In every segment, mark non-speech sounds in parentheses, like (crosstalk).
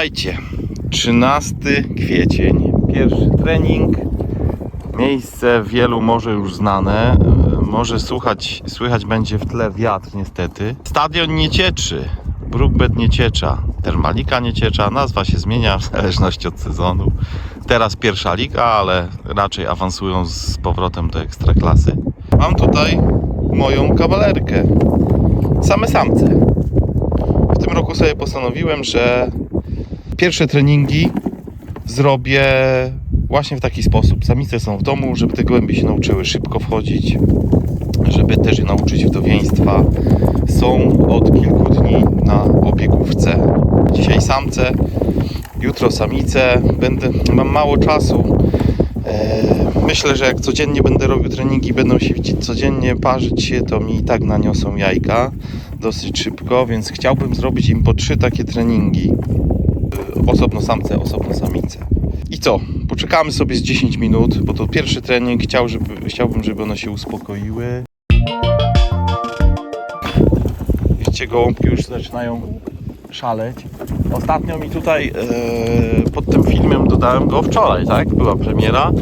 Witajcie. 13 kwiecień. Pierwszy trening. Miejsce wielu może już znane. E, Może słuchać, słychać będzie w tle wiatr niestety. Stadion Niecieczy. Brookbet Nieciecza. Termalika Nieciecza. Nazwa się zmienia w zależności od sezonu. Teraz pierwsza liga, ale raczej awansują z powrotem do ekstraklasy. Mam tutaj moją kawalerkę. Same samce. W tym roku sobie postanowiłem, że pierwsze treningi zrobię właśnie w taki sposób. Samice są w domu, żeby te gołębie się nauczyły szybko wchodzić, żeby też je nauczyć wdowieństwa. Są od kilku dni na opiekówce. Dzisiaj samce, jutro samice. Będę, mam mało czasu. Eee, Myślę, że jak codziennie będę robił treningi, będą się codziennie, parzyć się, to mi i tak naniosą jajka dosyć szybko, więc chciałbym zrobić im po trzy takie treningi. Osobno samce, osobno samice. I co? Poczekamy sobie z 10 minut, bo to pierwszy trening. Chciał, żeby, chciałbym, żeby one się uspokoiły. Widzicie, gołąbki już zaczynają szaleć. Ostatnio mi tutaj e, pod tym filmem dodałem go wczoraj, tak? Była premiera.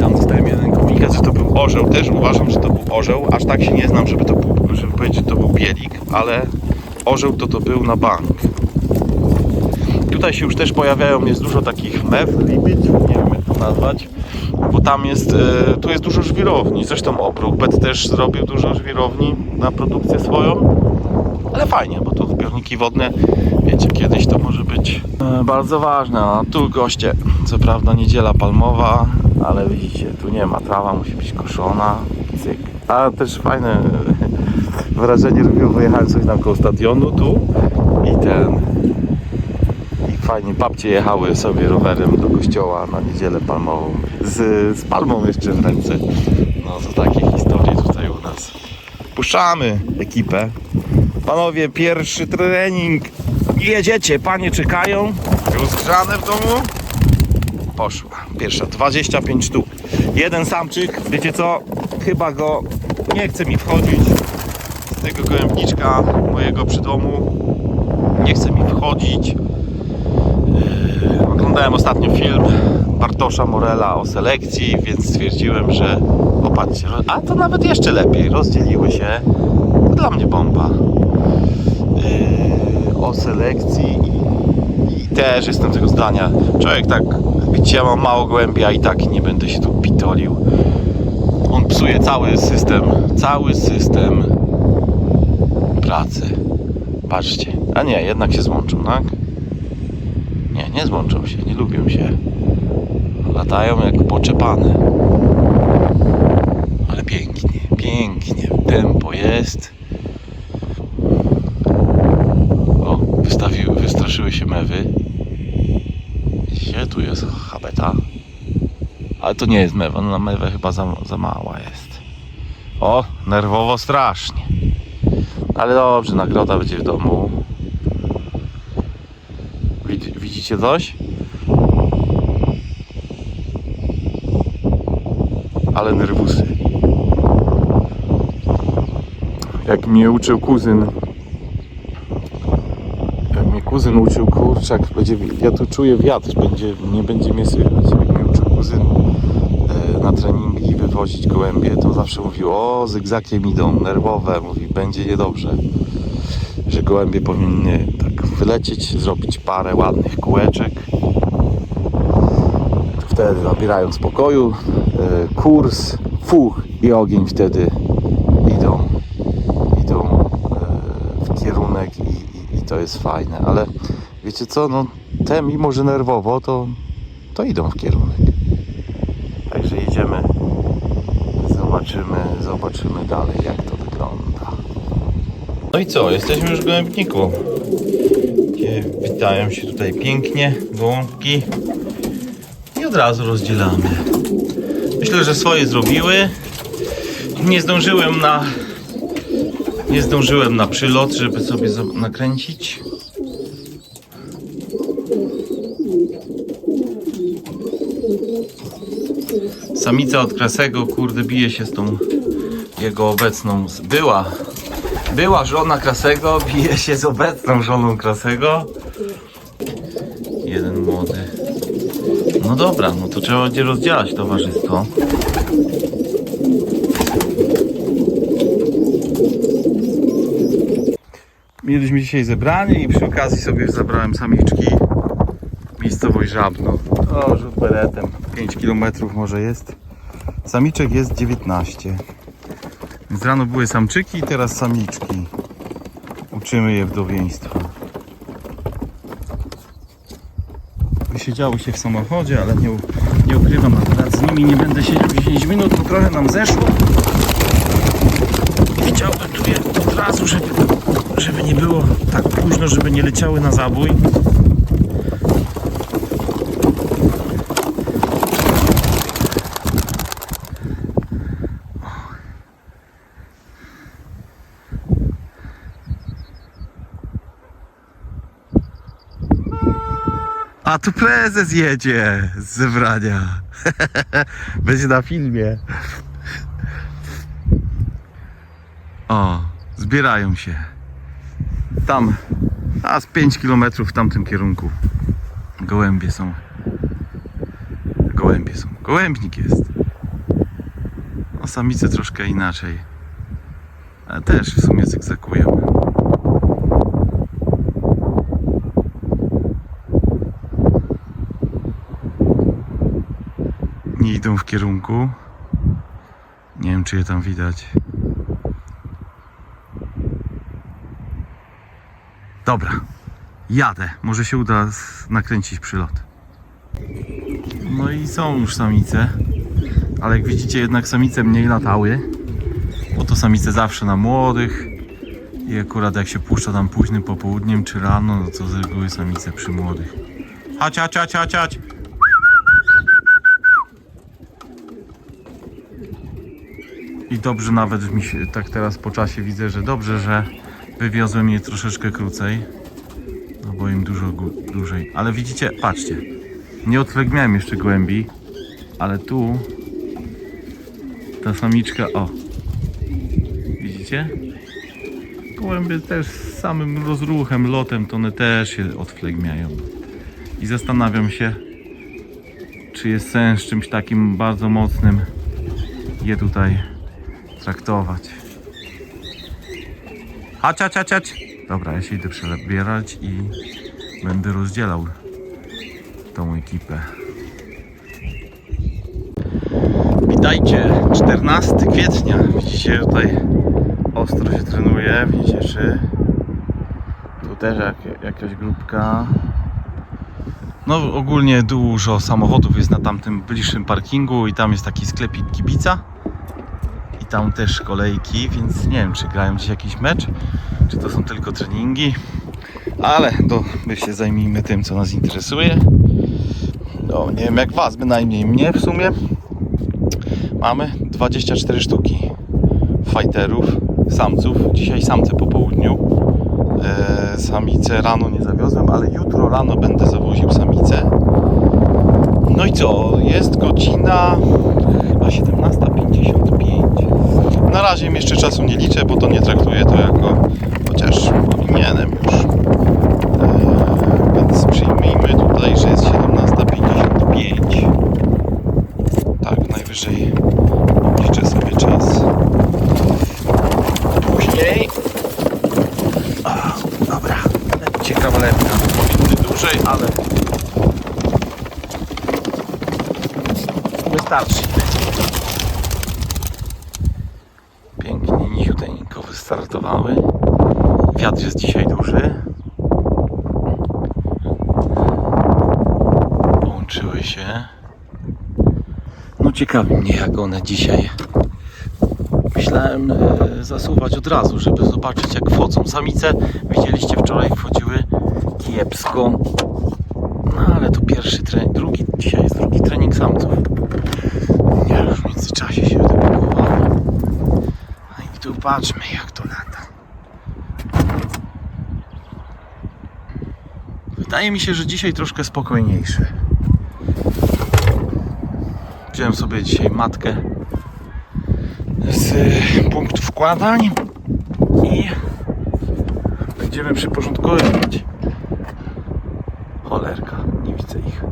Tam dostałem jeden komunikat, że to był orzeł. Też uważam, że to był orzeł. Aż tak się nie znam, żeby to był, żeby powiedzieć, że to był bielik, ale orzeł to to był na bank. Tutaj się już też pojawiają, jest dużo takich mew, libić, nie wiem jak to nazwać, bo tam jest, e, tu jest dużo żwirowni. Zresztą Obróbet też zrobił dużo żwirowni na produkcję swoją. Ale fajnie, bo tu zbiorniki wodne, wiecie, kiedyś to może być e, bardzo ważne. A tu goście, co prawda niedziela palmowa, ale widzicie, tu nie ma, trawa musi być koszona, cyk. A też fajne (laughs) wrażenie robiło, wyjechałem sobie tam koło stadionu tu i ten fajnie babcie jechały sobie rowerem do kościoła na niedzielę palmową z, z palmą jeszcze w ręce. No to takie historie tutaj u nas. Puszczamy ekipę. Panowie, pierwszy trening. Jedziecie, panie czekają. Rozgrzane w domu. Poszła. Pierwsza, 25 sztuk. Jeden samczyk, wiecie co? Chyba go nie chce mi wchodzić z tego gołębniczka mojego przy domu. Nie chce mi wchodzić. Oglądałem ostatnio film Bartosza Morela o selekcji, więc stwierdziłem, że opatrzcie, a to nawet jeszcze lepiej, rozdzieliły się. Dla mnie bomba. Yy, o selekcji i, i też jestem tego zdania. Człowiek tak, widzicie, ja mam mało głębi, a i tak nie będę się tu pitolił. On psuje cały system, cały system pracy. Patrzcie. A nie, jednak się złączył, tak? Nie, złączą się, nie lubią się. Latają jak poczepane. Ale pięknie, pięknie. Tempo jest. O, wystawiły, wystraszyły się mewy. Widzicie, tu jest habeta. Ale to nie jest mewa, no na mewę chyba za, za mała jest. O, nerwowo strasznie. Ale dobrze, nagroda będzie w domu. Widzi- Widzicie coś? Ale nerwusy. Jak mnie uczył kuzyn. Jak mnie kuzyn uczył, kurczak, będzie, ja tu czuję wiatr, będzie, nie będzie mnie słychać. Jak mnie uczył kuzyn e, na treningi wywozić gołębie, to zawsze mówił, o zygzakiem idą, nerwowe, mówi, będzie niedobrze. Że gołębie powinny wylecieć, zrobić parę ładnych kółeczek. Wtedy nabierają spokoju, e, kurs, fuch i ogień wtedy idą, idą e, w kierunek i, i, i to jest fajne. Ale wiecie co, no te mimo, że nerwowo, to, to idą w kierunek. Także idziemy, zobaczymy, zobaczymy dalej jak to wygląda. No i co, jesteśmy już w gołębniku. Witają się tutaj pięknie gołąbki i od razu rozdzielamy. Myślę, że swoje zrobiły. Nie zdążyłem na nie zdążyłem na przylot, żeby sobie nakręcić. Samica od Krasego, kurde, bije się z tą jego obecną. Była. Była żona Krasego, bije się z obecną żoną Krasego. jeden młody. No dobra, no to trzeba będzie rozdzielać towarzystwo. Mieliśmy dzisiaj zebranie i przy okazji sobie zabrałem samiczki. Miejscowość Żabno. O, rzut beretem. 5 km może jest. Samiczek jest 19. Więc rano były samczyki, teraz samiczki. Uczymy je wdowieństwa. Wysiedziały się w samochodzie, ale nie, nie ukrywam, akurat z nimi nie będę siedział 10 minut, bo trochę nam zeszło. Chciałbym tu je od razu, żeby, żeby nie było tak późno, żeby nie leciały na zabój. A tu prezes jedzie z zebrania. (laughs) Będzie na filmie. O, zbierają się. Tam, a z 5 km w tamtym kierunku. Gołębie są. Gołębie są. Gołębnik jest. No samice troszkę inaczej. Ale też w sumie zygzakują. Idą w kierunku. Nie wiem, czy je tam widać. Dobra, jadę. Może się uda nakręcić przylot. No i są już samice. Ale jak widzicie, jednak samice mniej latały. Bo to samice zawsze na młodych. I akurat jak się puszcza tam późnym popołudniem czy rano, no to z reguły samice przy młodych. Chodź, chodź, chodź, chodź. I dobrze nawet mi się, tak teraz po czasie widzę, że dobrze, że wywiozłem je troszeczkę krócej. No bo im dużo dłużej. Ale widzicie, patrzcie. Nie odflegmiałem jeszcze głębi, ale tu ta samiczka, o. Widzicie? Gołębie też z samym rozruchem, lotem, to one też się odflegmiają. I zastanawiam się, czy jest sens czymś takim bardzo mocnym je tutaj traktować. Chodź, chodź, chodź, chodź. Dobra, ja się idę przebierać i będę rozdzielał tą ekipę. Witajcie, 14 kwietnia. Widzicie, tutaj ostro się trenuje w Niecieszy. Tu też jak, jakaś grupka. No ogólnie dużo samochodów jest na tamtym bliższym parkingu i tam jest taki sklepik kibica tam też kolejki, więc nie wiem czy grają dziś jakiś mecz, czy to są tylko treningi, ale to my się zajmijmy tym co nas interesuje. No nie wiem jak was, bynajmniej mnie w sumie. Mamy 24 sztuki fighterów, samców. Dzisiaj samce po południu. E, samice rano nie zawiozłem, ale jutro rano będę zawoził samice. No i co? Jest godzina chyba 17.55. Na razie im jeszcze czasu nie liczę, bo to nie traktuję to jako, chociaż powinienem już. E, więc przyjmijmy tutaj, że jest 17.55. Tak, najwyżej obliczę sobie czas. Później. A, dobra, ciekawa lepka. Powinny dłużej, ale wystarczy. Pięknie, wystartowały. Wiatr jest dzisiaj duży. Połączyły się. No ciekawi mnie jak one dzisiaj. Myślałem e, zasuwać od razu, żeby zobaczyć jak wchodzą. Samice widzieliście wczoraj wchodziły kiepsko. No ale to pierwszy trening, drugi, dzisiaj jest drugi trening samców. Ja już w międzyczasie się wypakowałem. No i tu patrzmy jak to lata. Wydaje mi się, że dzisiaj troszkę spokojniejszy. Wziąłem sobie dzisiaj matkę z y, punktu wkładań i będziemy przyporządkowywać. Cholerka, widzę ich.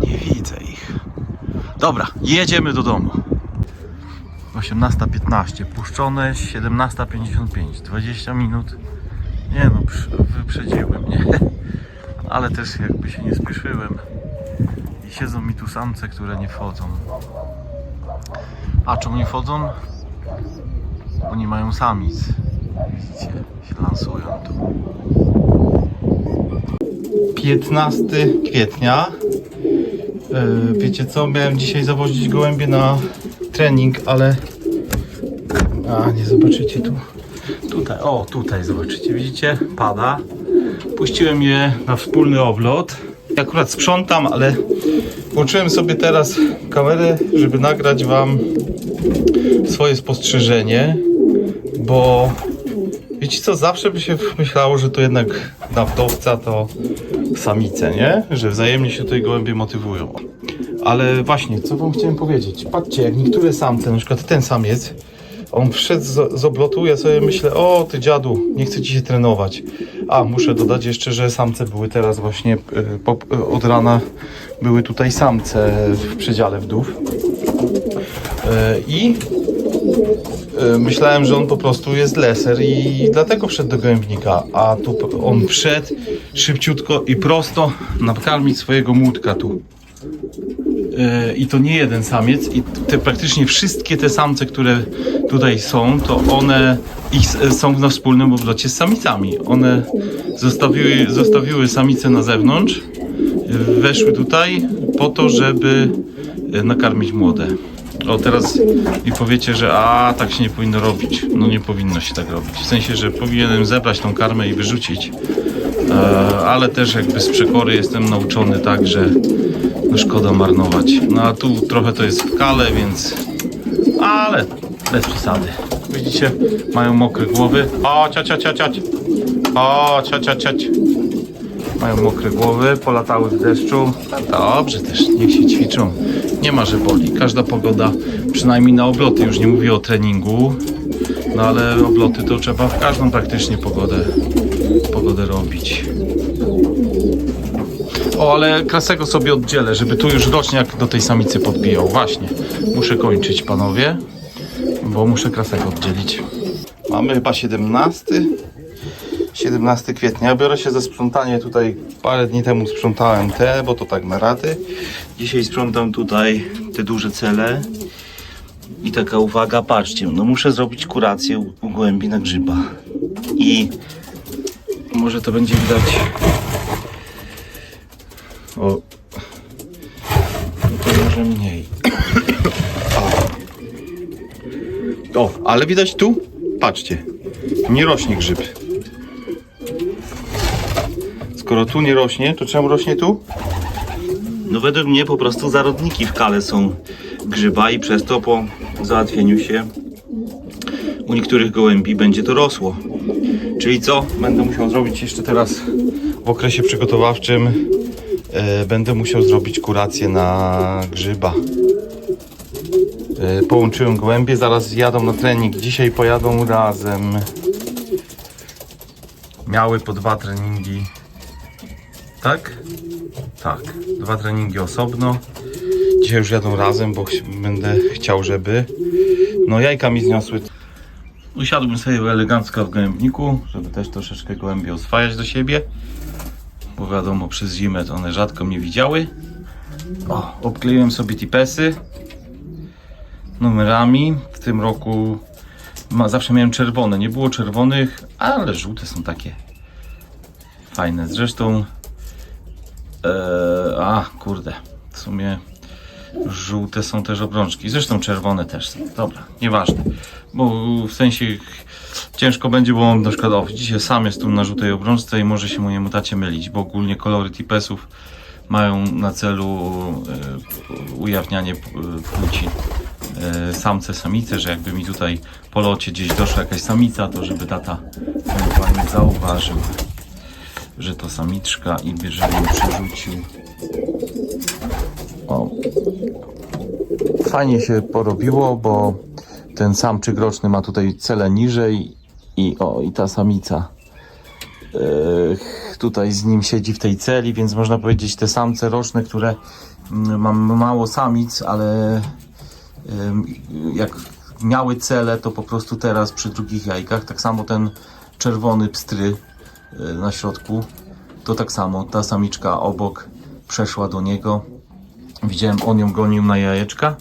Nie widzę ich. Dobra, jedziemy do domu. 18.15, puszczone 17.55, 20 minut. Nie no, wyprzedziły mnie. (laughs) Ale też jakby się nie spieszyłem. I siedzą mi tu samce, które nie wchodzą. A czemu nie wchodzą? Bo nie mają samic. Widzicie, się lansują tu. 15 kwietnia. E, Wiecie co, miałem dzisiaj zawozić gołębie na trening, ale... A, nie zobaczycie tu. Tutaj, o, tutaj zobaczycie, widzicie? Pada. Puściłem je na wspólny oblot. Akurat sprzątam, ale włączyłem sobie teraz kamerę, żeby nagrać Wam swoje spostrzeżenie, bo wiecie co, zawsze by się myślało, że to jednak naftowca to samice, nie? Że wzajemnie się tutaj gołębie motywują. Ale właśnie, co wam chciałem powiedzieć? Patrzcie, jak niektóre samce, na przykład ten samiec, on wszedł z, z oblotu, ja sobie myślę, o ty dziadu, nie chcę ci się trenować. A, muszę dodać jeszcze, że samce były teraz właśnie, y, po, y, od rana były tutaj samce w przedziale wdów. Y, I myślałem, że on po prostu jest leser i dlatego wszedł do gołębnika, a tu on wszedł szybciutko i prosto nakarmić swojego młódka tu. Y, I to nie jeden samiec i te praktycznie wszystkie te samce, które tutaj są, to one ich s- są na wspólnym oblocie z samicami. One zostawiły, zostawiły samice na zewnątrz, y, weszły tutaj po to, żeby nakarmić młode. O, teraz mi powiecie, że a, tak się nie powinno robić. No nie powinno się tak robić. W sensie, że powinienem zebrać tą karmę i wyrzucić. E, ale też jakby z przekory jestem nauczony tak, że no szkoda marnować. No a tu trochę to jest w kale, więc... Ale bez przesady. Widzicie, mają mokre głowy. O, cia, cia, cia, cia. O, cia, cia, cia. Mają mokre głowy, polatały w deszczu. Dobrze też, niech się ćwiczą. Nie ma, że boli. Każda pogoda, przynajmniej na obloty, już nie mówię o treningu, no ale obloty to trzeba w każdą praktycznie pogodę, pogodę robić. O, ale krasego sobie oddzielę, żeby tu już roczniak do tej samicy podbijał. Właśnie, muszę kończyć, panowie, bo muszę krasego oddzielić. Mamy chyba 17. 17 kwietnia. Biorę się za sprzątanie tutaj. Parę dni temu sprzątałem te, bo to tak na raty. Dzisiaj sprzątam tutaj te duże cele. I taka uwaga, patrzcie, no muszę zrobić kurację u głębi na grzyba. I może to będzie widać. O. No to może mniej. O. ale widać tu? Patrzcie. Nie rośnie grzyb. Skoro tu nie rośnie, to czemu rośnie tu? No według mnie po prostu zarodniki w kale są grzyba i przez to po załatwieniu się u niektórych gołębi będzie to rosło. Czyli co? Będę musiał zrobić jeszcze teraz w okresie przygotowawczym e, będę musiał zrobić kurację na grzyba. E, połączyłem gołębie, zaraz jadą na trening. Dzisiaj pojadą razem. Miały po dwa treningi. Tak? Tak. Dwa treningi osobno. Dzisiaj już jadą razem, bo ch- będę chciał, żeby. No jajka mi zniosły. Usiadłem sobie elegancko w gołębniku, żeby też troszeczkę gołębie oswajać do siebie. Bo wiadomo, przez zimę to one rzadko mnie widziały. O, obkleiłem sobie tipesy numerami. W tym roku ma, zawsze miałem czerwone. Nie było czerwonych, ale żółte są takie fajne. Zresztą, e, a kurde, w sumie żółte są też obrączki. Zresztą czerwone też są. Dobra, nieważne. Bo w sensie ciężko będzie, bo mam na przykład o, dzisiaj sam jest tu na żółtej obrączce i może się mojemu tacie mylić, bo ogólnie kolory tipesów mają na celu e, ujawnianie e, płci e, samce, samice, że jakby mi tutaj po locie gdzieś doszła jakaś samica, to żeby tata ewentualnie zauważył, że to samiczka i by żeby ją przerzucił. O. Fajnie się porobiło, bo ten samczyk roczny ma tutaj cele niżej i o, i ta samica e, tutaj z nim siedzi w tej celi, więc można powiedzieć te samce roczne, które mm, mam mało samic, ale em, jak miały cele, to po prostu teraz przy drugich jajkach, tak samo ten czerwony pstry e, na środku, to tak samo ta samiczka obok przeszła do niego. Widziałem, on ją gonił na jajeczka.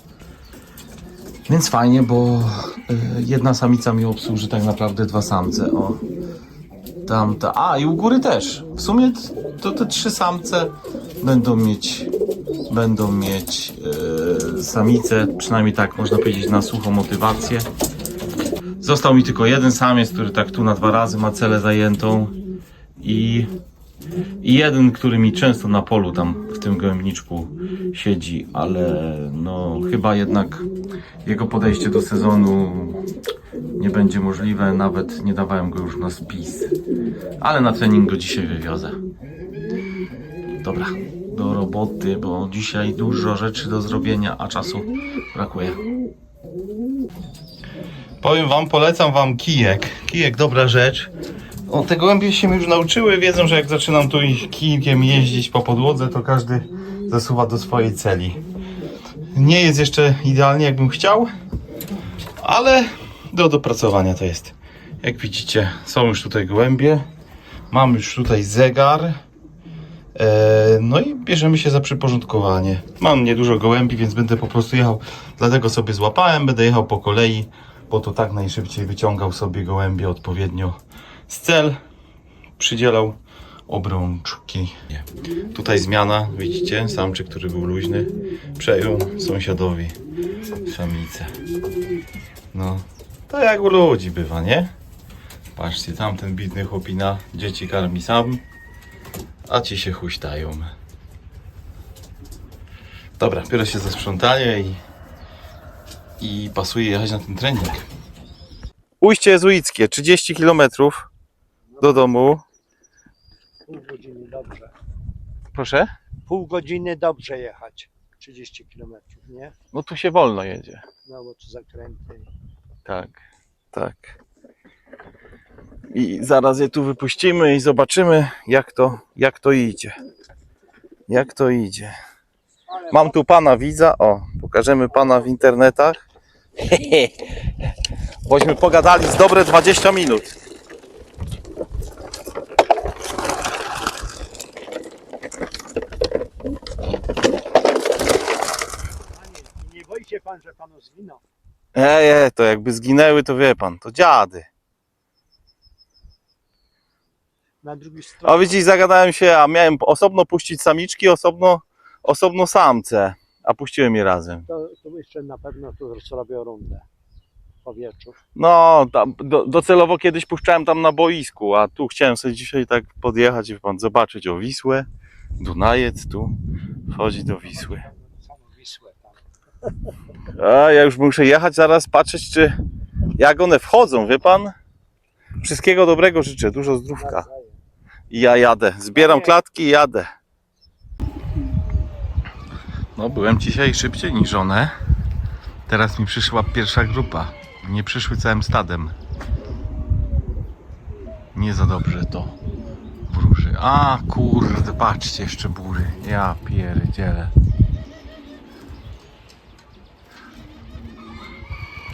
Więc fajnie, bo y, jedna samica mi obsłuży tak naprawdę dwa samce. O, tamta. A, i u góry też. W sumie to te trzy samce będą mieć będą mieć y, samice, przynajmniej tak można powiedzieć na sucho motywację. Został mi tylko jeden samiec, który tak tu na dwa razy ma celę zajętą i i jeden, który mi często na polu tam tym gołębniczku siedzi, ale no chyba jednak jego podejście do sezonu nie będzie możliwe, nawet nie dawałem go już na spis. Ale na trening go dzisiaj wywiozę. Dobra, do roboty, bo dzisiaj dużo rzeczy do zrobienia, a czasu brakuje. Powiem wam, polecam wam kijek. Kijek dobra rzecz. O, te gołębie się już nauczyły, wiedzą, że jak zaczynam tu ich kijkiem jeździć po podłodze, to każdy zasuwa do swojej celi. Nie jest jeszcze idealnie, jakbym chciał, ale do dopracowania to jest. Jak widzicie, są już tutaj gołębie. Mam już tutaj zegar. E, No i bierzemy się za przyporządkowanie. Mam niedużo gołębi, więc będę po prostu jechał. Dlatego sobie złapałem, będę jechał po kolei, bo to tak najszybciej wyciągał sobie gołębie odpowiednio z cel. Przydzielał obrączki. Tutaj zmiana, widzicie, samczyk, który był luźny, przejął sąsiadowi samicę. No, to jak u ludzi bywa, nie? Patrzcie, tamten bidny chłopina dzieci karmi sam, a ci się huśtają. Dobra, biorę się za sprzątanie i, i pasuje jechać na ten trening. Ujście jezuickie, 30 km do domu. Pół godziny dobrze. Proszę? Pół godziny dobrze jechać. 30 km, nie? No tu się wolno jedzie. No bo tu zakręty. Tak, tak. I zaraz je tu wypuścimy i zobaczymy, jak to, jak to idzie. Jak to idzie. Mam tu pana widza. O, pokażemy pana w internetach. (laughs) Bośmy pogadali z dobre 20 minut. Panie, nie boi się pan, że panu zwiną? Eje, to jakby zginęły, to wie pan, to dziady. Na drugiej stronie. A widzisz, zagadałem się, a miałem osobno puścić samiczki, osobno, osobno samce, a puściłem je razem. To, to jeszcze na pewno tu zrobią rundę powietrzu. No, tam, do, docelowo kiedyś puszczałem tam na boisku, a tu chciałem sobie dzisiaj tak podjechać, wie pan, zobaczyć o Wisłę. Dunajec tu wchodzi do Wisły. Samą Wisłę tam. A ja już muszę jechać zaraz, patrzeć, czy jak one wchodzą, wie pan? Wszystkiego dobrego życzę, dużo zdrówka. I ja jadę. Zbieram klatki i jadę. No, byłem dzisiaj szybciej niż one. Teraz mi przyszła pierwsza grupa. Nie przyszły całym stadem. Nie za dobrze to wróży. A kurde, patrzcie jeszcze bury. Ja pierdzielę.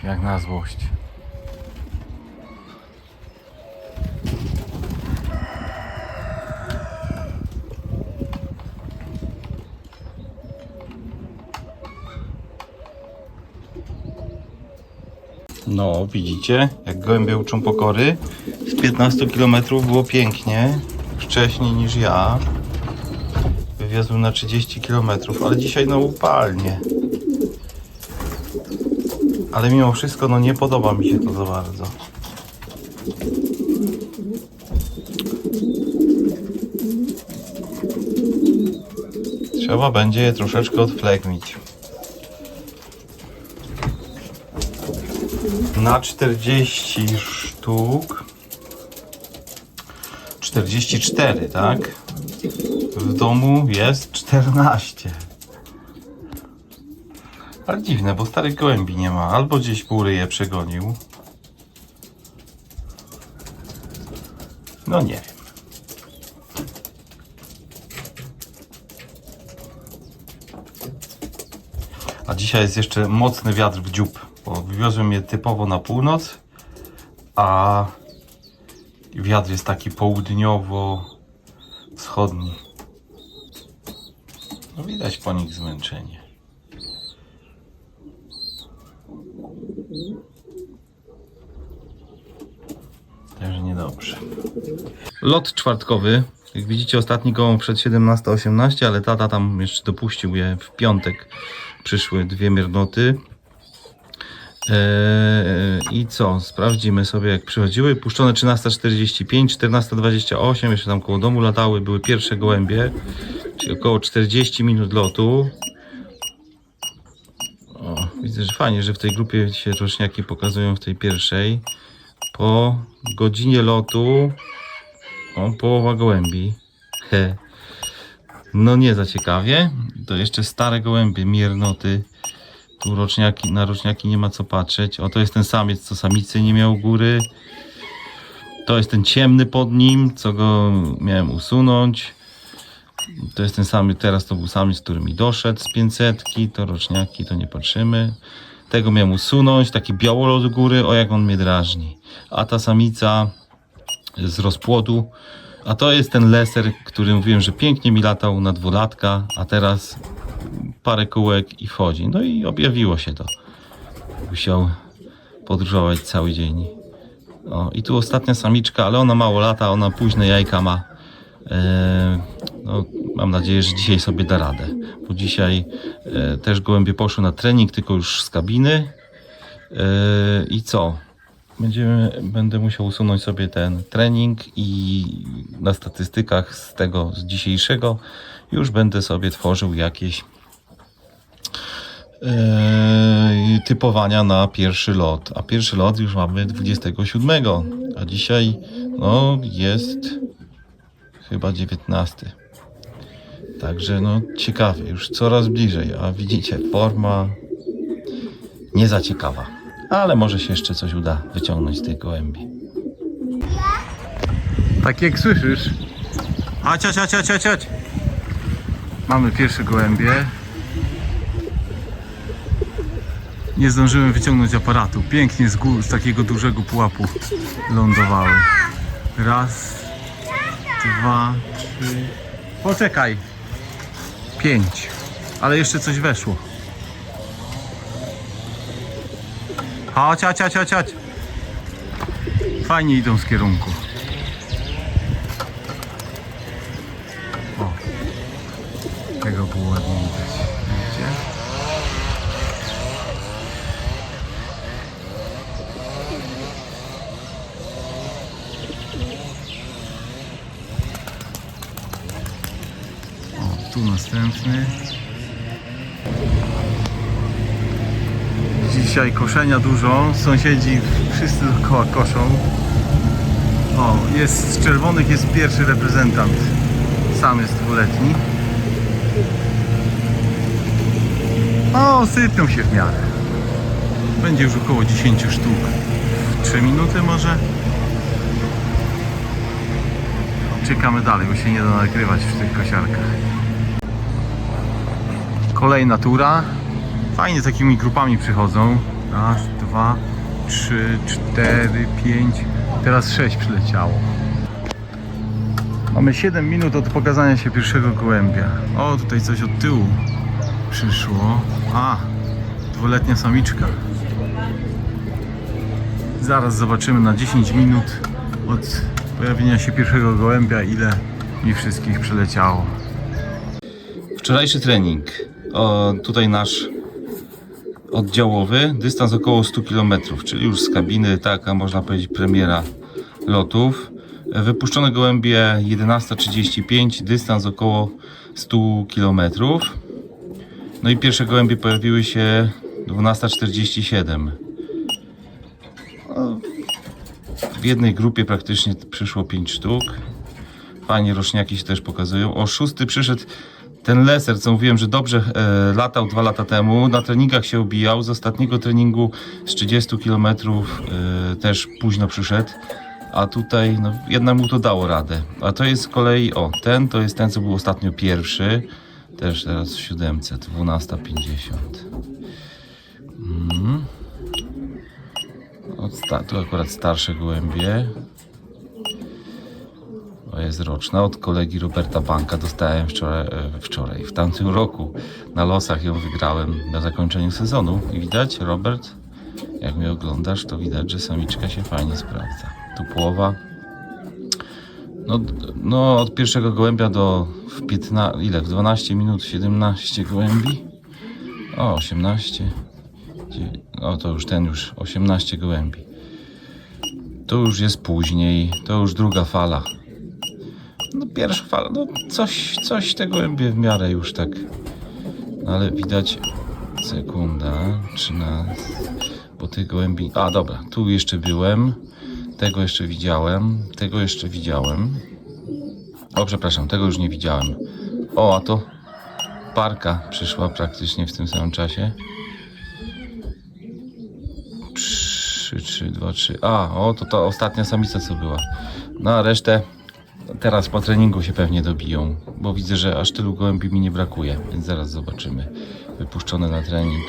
Jak na złość. No, widzicie, jak gołębie uczą pokory. Z 15 km było pięknie, wcześniej niż ja. Wywiozłem na 30 km, ale dzisiaj no upalnie. Ale mimo wszystko, no nie podoba mi się to za bardzo. Trzeba będzie je troszeczkę odflegmić. na 40 sztuk 44, tak? W domu jest 14. Ale dziwne, bo starych gołębi nie ma. Albo gdzieś góry je przegonił. No nie wiem. A dzisiaj jest jeszcze mocny wiatr w dziób, bo wywiozłem je typowo na północ, a wiatr jest taki południowo-wschodni. No widać po nich zmęczenie. Także niedobrze. Lot czwartkowy. Jak widzicie, ostatni gołąb przed 17.18, ale tata tam jeszcze dopuścił je w piątek. Przyszły dwie miernoty. Eee, I co? Sprawdzimy sobie jak przychodziły. Puszczone 13.45, 14.28, jeszcze tam koło domu latały. Były pierwsze gołębie, czyli około 40 minut lotu. Widzę, że fajnie, że w tej grupie się roczniaki pokazują w tej pierwszej. Po godzinie lotu o, połowa gołębi. He. No nie za ciekawie. To jeszcze stare gołębie, miernoty. Tu roczniaki, na roczniaki nie ma co patrzeć. O, to jest ten samiec, co samicy nie miał góry. To jest ten ciemny pod nim, co go miałem usunąć. To jest ten samiec, teraz to był samiec, który mi doszedł z 500. To roczniaki, to nie patrzymy. Tego miałem usunąć, taki białolot do góry, o jak on mnie drażni. A ta samica z rozpłodu. A to jest ten leser, który mówiłem, że pięknie mi latał na dwulatka, a teraz parę kółek i wchodzi. No i objawiło się to. Musiał podróżować cały dzień. O, I tu ostatnia samiczka, ale ona mało lata, ona późne jajka ma. Eee, no, mam nadzieję, że dzisiaj sobie da radę. Bo dzisiaj e, też gołębie poszły na trening, tylko już z kabiny. Eee, I co? Będziemy, będę musiał usunąć sobie ten trening i na statystykach z tego z dzisiejszego już będę sobie tworzył jakieś e, typowania na pierwszy lot. A pierwszy lot już mamy 27, a dzisiaj no, jest chyba 19. Także no ciekawie, już coraz bliżej, a widzicie, forma nie za ciekawa. Ale może się jeszcze coś uda wyciągnąć z tej gołębi. Tak jak słyszysz. Chodź, chodź, chodź, chodź, chodź. Mamy pierwsze gołębie. Nie zdążyłem wyciągnąć aparatu. Pięknie z, gór, z takiego dużego pułapu lądowały. Raz, dwa, trzy. Poczekaj. Pięć. Ale jeszcze coś weszło. Chodź, chodź, chodź, chodź. Fajnie idą z kierunku. O. Tego było ładnie widać. Widzicie? O, tu następny. Dzisiaj koszenia dużo, sąsiedzi wszyscy dookoła koszą. O, jest z czerwonych jest pierwszy reprezentant. Sam jest dwuletni. O, sypią się w miarę. Będzie już około 10 sztuk. 3 minuty może. Czekamy dalej, bo się nie da nagrywać w tych kosiarkach. Kolejna tura. Fajnie takimi grupami przychodzą. Raz, dwa, trzy, cztery, pięć. Teraz sześć przyleciało. Mamy 7 minut od pokazania się pierwszego gołębia. O, tutaj coś od tyłu przyszło. A, dwuletnia samiczka. Zaraz zobaczymy na 10 minut od pojawienia się pierwszego gołębia, ile mi wszystkich przyleciało. Wczorajszy trening. O, tutaj nasz oddziałowy, dystans około 100 km, czyli już z kabiny taka można powiedzieć premiera lotów. Wypuszczone gołębie 11.35, dystans około 100 km. No i pierwsze gołębie pojawiły się 12.47. No, W jednej grupie praktycznie przyszło 5 sztuk. Fajnie roczniaki się też pokazują. O szósty przyszedł ten leser, co mówiłem, że dobrze e, latał dwa lata temu. Na treningach się obijał. Z ostatniego treningu z 30 km e, też późno przyszedł. A tutaj no, jednak mu to dało radę. A to jest z kolei, o, ten to jest ten, co był ostatnio pierwszy. Też teraz w siódemce, 12.50. Mhm. Od sta- tu akurat starsze gołębie. Jest roczna. Od kolegi Roberta Banka dostałem wczoraj, e, wczoraj, w tamtym roku. Na losach ją wygrałem na zakończeniu sezonu. I widać, Robert, jak mnie oglądasz, to widać, że samiczka się fajnie sprawdza. Tu połowa. No, no od pierwszego gołębia do w 15, ile? W 12 minut 17 gołębi. O, 18. Dzie- O, to już ten już 18 gołębi. To już jest później, to już druga fala. No pierwsza fala, no coś, coś te gołębie w miarę już tak. No, ale widać, sekunda, 13, bo tych gołębi, a dobra, tu jeszcze byłem, tego jeszcze widziałem, tego jeszcze widziałem. O, przepraszam, tego już nie widziałem. O, a to parka przyszła praktycznie w tym samym czasie. 3, 3, 2, 3. A, o, to ta ostatnia samica co była. No a resztę teraz po treningu się pewnie dobiją, bo widzę, że aż tylu gołębi mi nie brakuje, więc zaraz zobaczymy. Wypuszczone na trening.